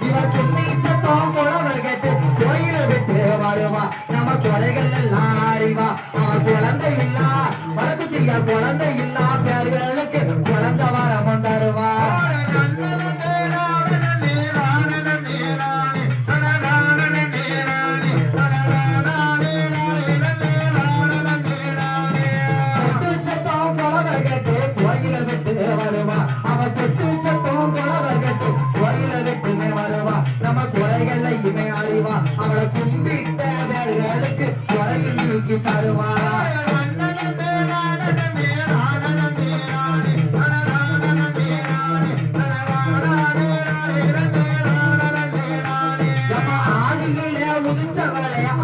இவர் புண்ணிச்சத்தம் புலவர் கேட்டு கோயில விட்டு வருவா நம்ம குறைகள் எல்லாம் அறிவா? அவன் குழந்தை இல்லா வடக்குத்தியா குழந்தை இல்லா பேர்களுக்கு குழந்தை இமை அவளை கும்பிட்ட பேர்களுக்கு குறையை நீக்கி தருவா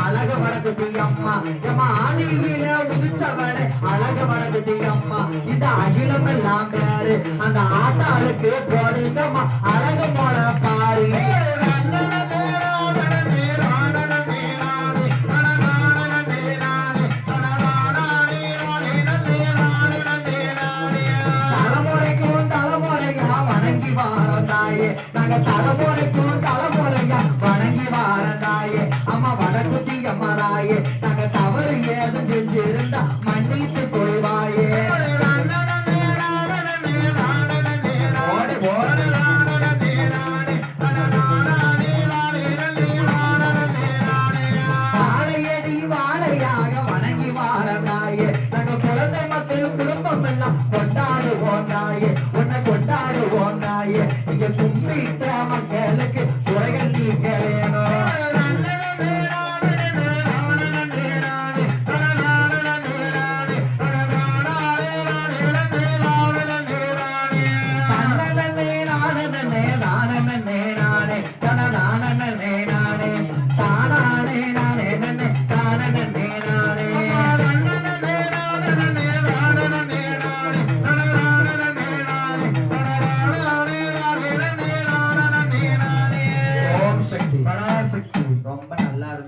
அழக ஆதியில அம்மா நம்ம ஆதியில உதிச்சவளே அழக வடக்குதி அம்மா இந்த அகிலம் எல்லாம் பேரு அந்த ஆட்டாளுக்கு போடுங்கம்மா அழகு போல பாரு. நாங்க தலைமுறைக்கும் தலைமுறையா வணங்கி வாரந்தாயே. அம்மா வடக்குத்தி அம்மா தாயே நாங்க தவறு ஏதும் செஞ்சிருந்தா மன்னித்து கொள்வாயே. வாழையாக வணங்கி வாரந்தாயே. நாங்க குழந்தை மக்கள் குடும்பம் எல்லாம் Yeah.